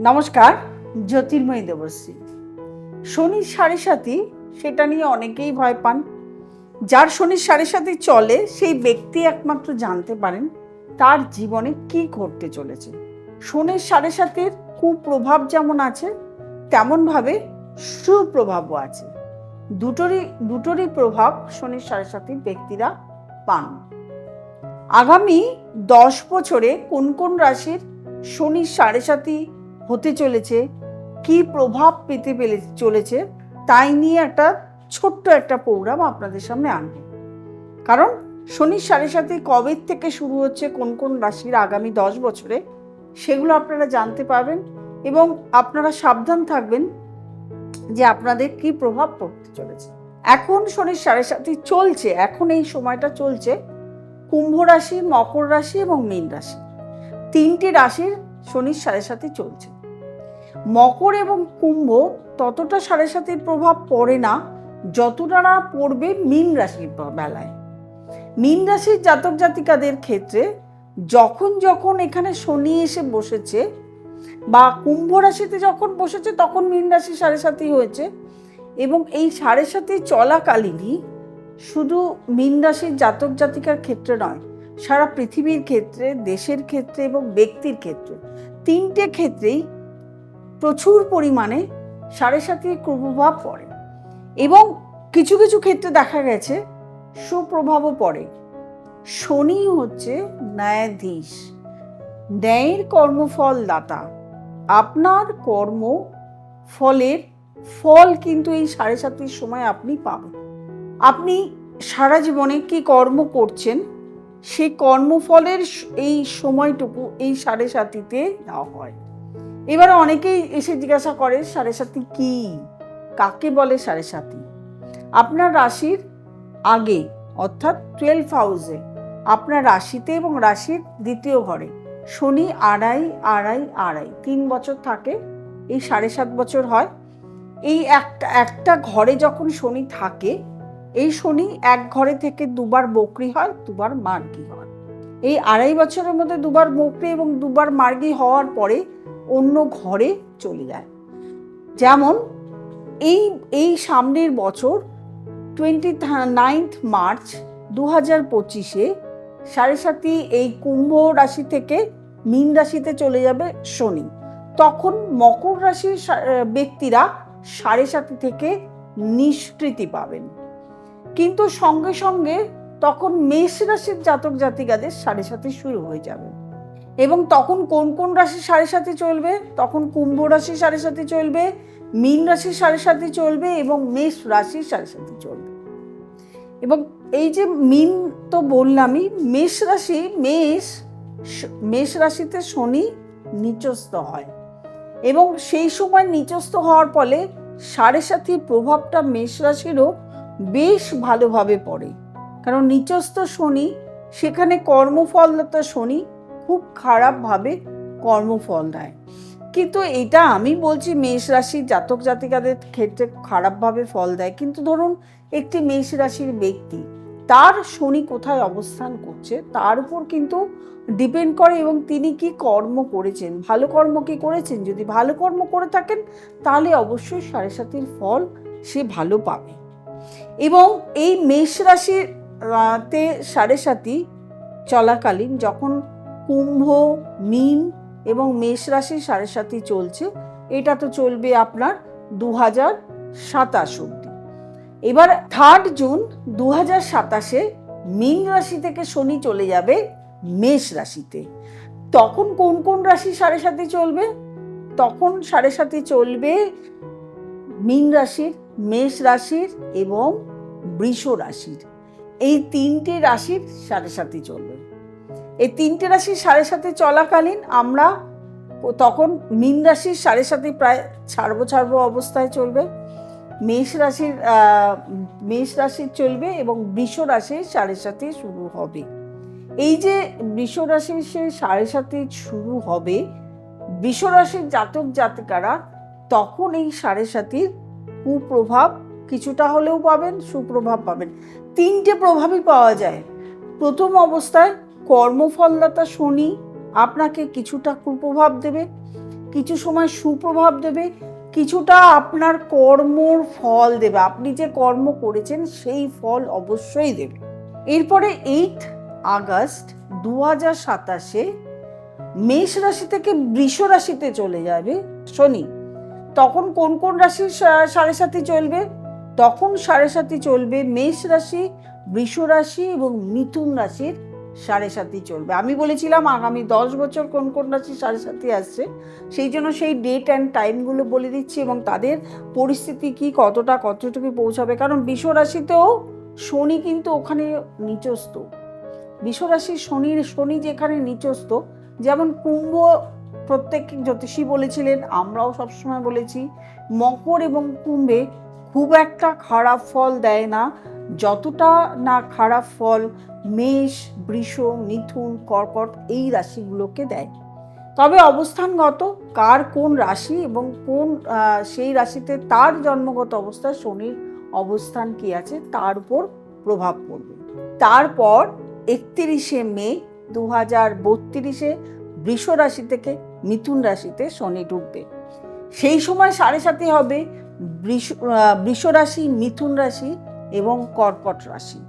নমস্কার, জ্যোতির্ময়ী দেবশ্রী। শনির সাড়ে সাথী সেটা নিয়ে অনেকেই ভয় পান। যার শনির সাড়ে সাথী চলে, সেই ব্যক্তি একমাত্র জানতে পারেন তার জীবনে কি ঘটতে চলেছে। শনির সাড়ে সাথীর কুপ্রভাব যেমন আছে, তেমনভাবে সুপ্রভাবও আছে। দুটোরই দুটোরই প্রভাব শনির সাড়ে সাথীর ব্যক্তিরা পান। আগামী দশ বছরে কোন কোন রাশির শনির সাড়ে সাথী হতে চলেছে, কি প্রভাব পেতে পেলে চলেছে, তাই নিয়ে একটা ছোট্ট একটা প্রোগ্রাম আপনাদের সামনে আনবে। কারণ শনির সাড়ে সাথে কবে থেকে শুরু হচ্ছে, কোন কোন রাশির আগামী দশ বছরে, সেগুলো আপনারা জানতে পারবেন এবং আপনারা সাবধান থাকবেন যে আপনাদের কি প্রভাব পড়তে চলেছে। এখন শনির সাড়ে সাথে চলছে, এখন এই সময়টা চলছে কুম্ভ রাশি, মকর রাশি এবং মীন রাশি। তিনটি রাশির শনির সাড়ে সাথে চলছে। মকর এবং কুম্ভ ততটা সাড়ে সাতির প্রভাব পড়ে না, যতটা না পড়বে মীন রাশির বেলায়। মীন রাশির জাতক জাতিকাদের ক্ষেত্রে যখন যখন এখানে শনি এসে বসেছে বা কুম্ভ রাশিতে যখন বসেছে, তখন মীন রাশি সাড়ে সাতি হয়েছে এবং এই সাড়ে সাতি চলাকালীনই শুধু মীন রাশির জাতক জাতিকার ক্ষেত্রে নয়, সারা পৃথিবীর ক্ষেত্রে, দেশের ক্ষেত্রে এবং ব্যক্তির ক্ষেত্রে তিনটে ক্ষেত্রেই প্রচুর পরিমাণে সাড়ে সাতির কুপ্রভাব পড়ে এবং কিছু কিছু ক্ষেত্রে দেখা গেছে সুপ্রভাবও পড়ে। শনি হচ্ছে ন্যায়াধীশ, ন্যায়ের কর্মফল দাতা আপনার কর্ম ফলের ফল কিন্তু এই সাড়ে সাতটির সময় আপনি পাবেন। আপনি সারা জীবনে কি কর্ম করছেন সেই কর্মফলের এই সময়টুকু এই সাড়ে সাতিতে দেওয়া হয়। এবারে অনেকেই এসে জিজ্ঞাসা করে, সাড়ে সাতি কি? কাকে বলে সাড়ে সাতি আপনার রাশির আগে, অর্থাৎ টুয়েলভ হাউসে আপনার রাশিতে এবং রাশির দ্বিতীয় ঘরে, শনি আড়াই আড়াই আড়াই, তিন বছর থাকে, এই সাড়ে সাত বছর হয়। এই একটা একটা ঘরে যখন শনি থাকে, এই শনি এক ঘরে থেকে দুবার বকরি হয়, দুবার মার্গি হয়। এই আড়াই বছরের মধ্যে দুবার বকরি এবং দুবার মার্গি হওয়ার পরে অন্য ঘরে চলে যায়। যেমন এই এই সামনের বছর টোয়েন্টি নাইন্থ মার্চ দু হাজার পঁচিশে সাড়ে সাতি এই কুম্ভ রাশি থেকে মীন রাশিতে চলে যাবে শনি। তখন মকর রাশির ব্যক্তিরা সাড়ে সাতি থেকে নিষ্কৃতি পাবেন। কিন্তু সঙ্গে সঙ্গে তখন মেষ রাশির জাতক জাতিকাদের সাড়ে সাতি শুরু হয়ে যাবে। এবং তখন কোন কোন রাশি সাড়ে সাথে চলবে? তখন কুম্ভ রাশি সাড়ে সাথে চলবে, মীন রাশির সাড়ে সাথে চলবে এবং মেষ রাশির সাড়ে সাথে চলবে। এবং এই যে মীন তো বললামই, মেষ রাশি, মেষ মেষ রাশিতে শনি নিচস্থ হয়। এবং সেই সময় নিচস্থ হওয়ার ফলে সাড়ে সাথীর প্রভাবটা মেষ রাশিরও বেশ ভালোভাবে পড়ে। কারণ নিচস্থ শনি, সেখানে কর্মফলদাতা শনি খুব খারাপভাবে কর্মফল দেয়। কিন্তু এটা আমি বলছি মেষ রাশির জাতক জাতিকাদের ক্ষেত্রে খারাপভাবে ফল দেয়। কিন্তু ধরুন একটি মেষ রাশির ব্যক্তি, তার শনি কোথায় অবস্থান করছে, তার উপর কিন্তু ডিপেন্ড করে এবং তিনি কি কর্ম করেছেন, ভালো কর্ম কি করেছেন, যদি ভালো কর্ম করে থাকেন, তাহলে অবশ্যই সাড়ে সাতির ফল সে ভালো পাবে। এবং এই মেষ রাশির তে সাড়ে সাতি চলাকালীন যখন কুম্ভ, মীন এবং মেষ রাশির সাড়ে সাতি চলছে। এটা তো চলবে আপনার দু হাজার সাতাশ অব্দি এবার থার্ড জুন দু হাজার সাতাশে মীন রাশি থেকে শনি চলে যাবে মেষ রাশিতে। তখন কোন কোন রাশি সাড়ে সাথে চলবে? তখন সাড়ে সাথে চলবে মীন রাশির, মেষ রাশির এবং বৃষ রাশির। এই তিনটে রাশির সাড়ে সাথে চলবে। এই তিনটে রাশির সাড়ে সাথে চলাকালীন, আমরা তখন মীন রাশির সাড়ে সাথে প্রায় ছাড়বো ছাড়বো অবস্থায় চলবে। মেষ রাশির মেষ রাশির চলবে এবং বৃষ রাশির সাড়ে সাথে শুরু হবে। এই যে বৃষ রাশির সে সাড়ে সাথে শুরু হবে, বৃষ রাশির জাতক জাতিকারা তখন এই সাড়ে সাতির কুপ্রভাব কিছুটা হলেও পাবেন, সুপ্রভাব পাবেন। তিনটে প্রভাবই পাওয়া যায়। প্রথম অবস্থায় কর্মফলদাতা শনি আপনাকে কিছুটা কুপ্রভাব দেবে, কিছু সময় সুপ্রভাব দেবে, কিছুটা আপনার কর্মর ফল দেবে। আপনি যে কর্ম করেছেন সেই ফল অবশ্যই দেবে। এরপরে এইট আগস্ট দু হাজার সাতাশে মেষ রাশি থেকে বৃষ রাশিতে চলে যাবে শনি। তখন কোন কোন রাশির সাড়ে সাথী চলবে? তখন সাড়ে সাথী চলবে মেষ রাশি, বৃষ রাশি এবং মিথুন রাশির সাড়ে সাথী চলবে। আমি বলেছিলাম আগামী দশ বছর কোন কোন রাশি সাড়ে সাথী আসছে, সেই জন্য সেই ডেট অ্যান্ড টাইমগুলো বলে দিচ্ছি এবং তাদের পরিস্থিতি কি কতটা কতটুকু পৌঁছাবে। কারণ বৃষ রাশিতেও শনি কিন্তু ওখানে নিচস্ত বৃষ রাশির শনির শনি যেখানে নিচস্ত যেমন কুম্ভ প্রত্যেক জ্যোতিষী বলেছিলেন, আমরাও সবসময় বলেছি, মকর এবং কুম্ভে খুব একটা খারাপ ফল দেয় না। যতটা না খারাপ ফল মেষ, বৃষ, মিথুন, কর্কট এই রাশিগুলোকে দেয়। তবে অবস্থানগত কার কোন রাশি এবং কোন সেই রাশিতে তার জন্মগত অবস্থায় শনির অবস্থান কি আছে, তার উপর প্রভাব পড়বে। তারপর একত্রিশে মে দু হাজার বত্রিশে বৃষ রাশি থেকে মিথুন রাশিতে শনি ঢুকবে। সেই সময় সাড়ে সাথে হবে। বৃষ রাশি, মিথুন রাশি এবং কর্কট রাশি।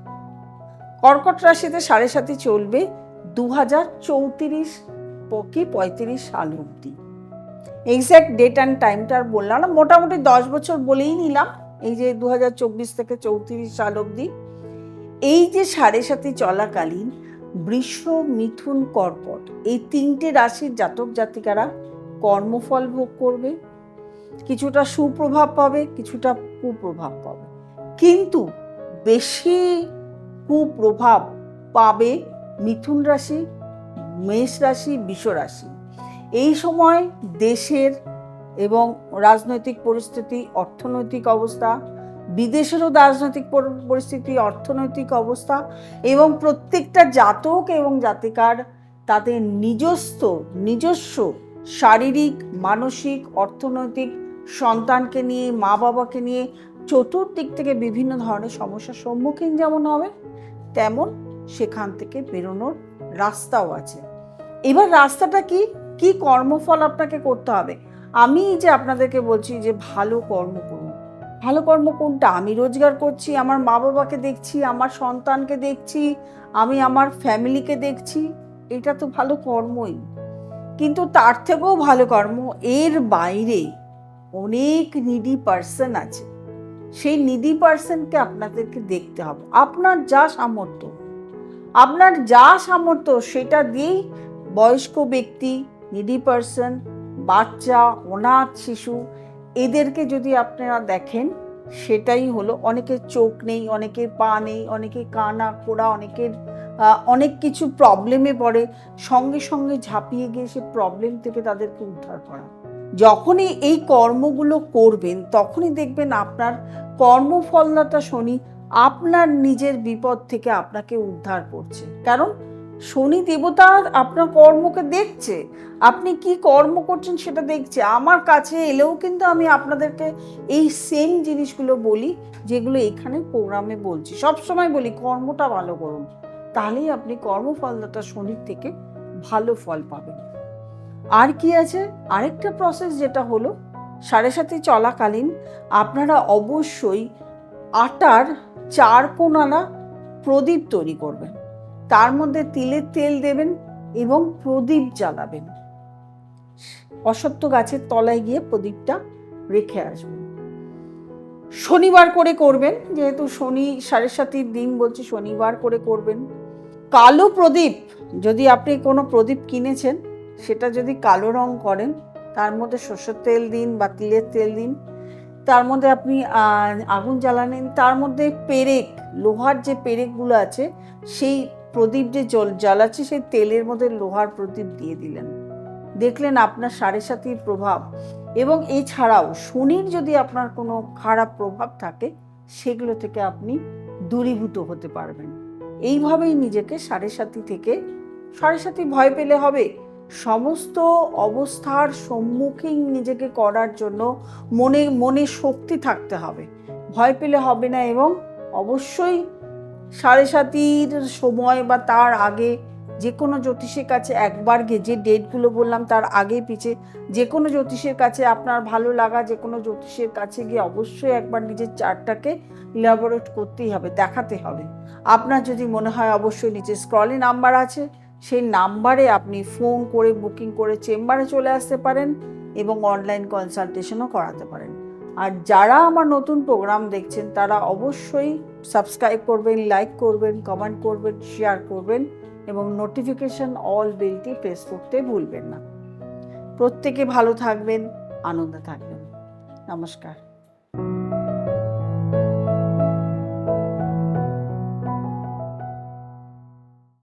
কর্কট রাশিতে সাড়ে সাথে চলবে দু হাজার চৌত্রিশ কি পঁয়ত্রিশ সাল অবধি। এক্স্যাক্ট ডেট অ্যান্ড টাইমটা আর বললাম না, মোটামুটি দশ বছর বলেই নিলাম, এই যে দু হাজার চব্বিশ থেকে চৌত্রিশ সাল অবধি। এই যে সাড়ে সাথে চলাকালীন বৃষ, মিথুন, কর্কট, এই তিনটে রাশির জাতক জাতিকারা কর্মফল ভোগ করবে কিছুটা সুপ্রভাব পাবে, কিছুটা কুপ্রভাব পাবে। কিন্তু বেশি কুপ্রভাব পাবে মিথুন রাশি, মেষ রাশি, বিষ রাশি। এই সময় দেশের এবং রাজনৈতিক পরিস্থিতি, অর্থনৈতিক অবস্থা, বিদেশেরও রাজনৈতিক পরিস্থিতি, অর্থনৈতিক অবস্থা এবং প্রত্যেকটা জাতক এবং জাতিকার তাদের নিজস্ব নিজস্ব শারীরিক, মানসিক, অর্থনৈতিক সন্তানকে নিয়ে মা বাবাকে নিয়ে চতুর্দিক থেকে বিভিন্ন ধরনের সমস্যার সম্মুখীন যেমন হবে, তেমন সেখান থেকে বেরোনোর রাস্তাও আছে। এবার রাস্তাটা কি? কি কর্মফল আপনাকে করতে হবে? আমি যে আপনাদেরকে বলছি যে ভালো কর্ম করুন। ভালো কর্ম কোনটা? আমি রোজগার করছি, আমার মা বাবাকে দেখছি, আমার সন্তানকে দেখছি, আমি আমার ফ্যামিলিকে দেখছি, এটা তো ভালো কর্মই। কিন্তু তার থেকেও ভালো কর্ম, এর বাইরে অনেক নিডি পার্সন আছে। সেই নিডি পার্সনকে আপনাদেরকে দেখতে হবে। আপনার যা সামর্থ্য, আপনার যা সামর্থ্য সেটা দিয়েই বয়স্ক ব্যক্তি নিডি পার্সন বাচ্চা, অনাথ শিশু, এদেরকে যদি আপনারা দেখেন, সেটাই হলো অনেকের চোখ নেই, অনেকের পা নেই, অনেকের কানা কোড়া অনেকের অনেক কিছু প্রবলেমে পড়ে, সঙ্গে সঙ্গে ঝাঁপিয়ে গিয়ে সে প্রবলেম থেকে তাদেরকে উদ্ধার করা। যখনই এই কর্মগুলো করবেন, তখনই দেখবেন আপনার কর্মফলদাতা শনি আপনার নিজের বিপদ থেকে আপনাকে উদ্ধার করছে। কারণ শনি দেবতা আপনার কর্মকে দেখছে। আপনি কি কর্ম করছেন সেটা দেখছে। আমার কাছে এলেও কিন্তু আমি আপনাদেরকে এই সেম জিনিসগুলো বলি, যেগুলো এখানে প্রোগ্রামে বলছি। সব সময় বলি, কর্মটা ভালো করুন। তাহলেই আপনি কর্মফলদাতা শনির থেকে ভালো ফল পাবেন। আর কি আছে? আরেকটা প্রসেস যেটা হলো, সাড়ে সাথে চলাকালীন আপনারা অবশ্যই আটার চার কোনানা প্রদীপ তৈরি করবেন। তার মধ্যে তিলের তেল দেবেন এবং প্রদীপ জ্বালাবেন। অসত্য গাছের তলায় গিয়ে প্রদীপটা রেখে আসবেন। শনিবার করে করবেন, যেহেতু শনি সাড়ে সাতির দিন বলছি শনিবার করে করবেন। কালো প্রদীপ, যদি আপনি কোনো প্রদীপ কিনেছেন, সেটা যদি কালো রং করেন, তার মধ্যে সর্ষের তেল দিন বা তিলের তেল দিন, তার মধ্যে আপনি আগুন জ্বালানেন তার মধ্যে পেরেক, লোহার যে পেরেকগুলো আছে, সেই প্রদীপ যে জল জ্বালাচ্ছে, সেই তেলের মধ্যে লোহার প্রদীপ দিয়ে দিলেন। দেখলেন আপনার সাড়ে সাতির প্রভাব। এবং এছাড়াও শনির যদি আপনার কোনো খারাপ প্রভাব থাকে, সেগুলো থেকে আপনি দূরীভূত হতে পারবেন। এইভাবেই নিজেকে সাড়ে সাতি থেকে সাড়ে সাতি ভয় পেলে হবে। সমস্ত অবস্থার সম্মুখীন নিজেকে করার জন্য মনে মনে শক্তি থাকতে হবে। ভয় পেলে হবে না এবং অবশ্যই সাড়ে সাতির সময় বা তার আগে যে কোনো জ্যোতিষের কাছে একবার গিয়ে যে ডেটগুলো বললাম, তার আগে পিছে যে কোনো জ্যোতিষের কাছে আপনার ভালো লাগা, যে কোনো জ্যোতিষের কাছে গিয়ে অবশ্যই একবার নিজের চার্টটাকে ইলাবোরেট করতেই হবে, দেখাতে হবে। আপনার যদি মনে হয় অবশ্যই নিচে স্ক্রলে নাম্বার আছে, সেই নাম্বারে আপনি ফোন করে বুকিং করে চেম্বারে চলে আসতে পারেন এবং অনলাইন কনসালটেশনও করাতে পারেন। আর যারা আমার নতুন প্রোগ্রাম দেখছেন, তারা অবশ্যই সাবস্ক্রাইব করবেন লাইক করবেন কমেন্ট করবেন শেয়ার করবেন। এবং নোটিফিকেশন অল বেলটি প্রেস করতে ভুলবেন না। প্রত্যেকে ভালো থাকবেন আনন্দে থাকবেন। নমস্কার।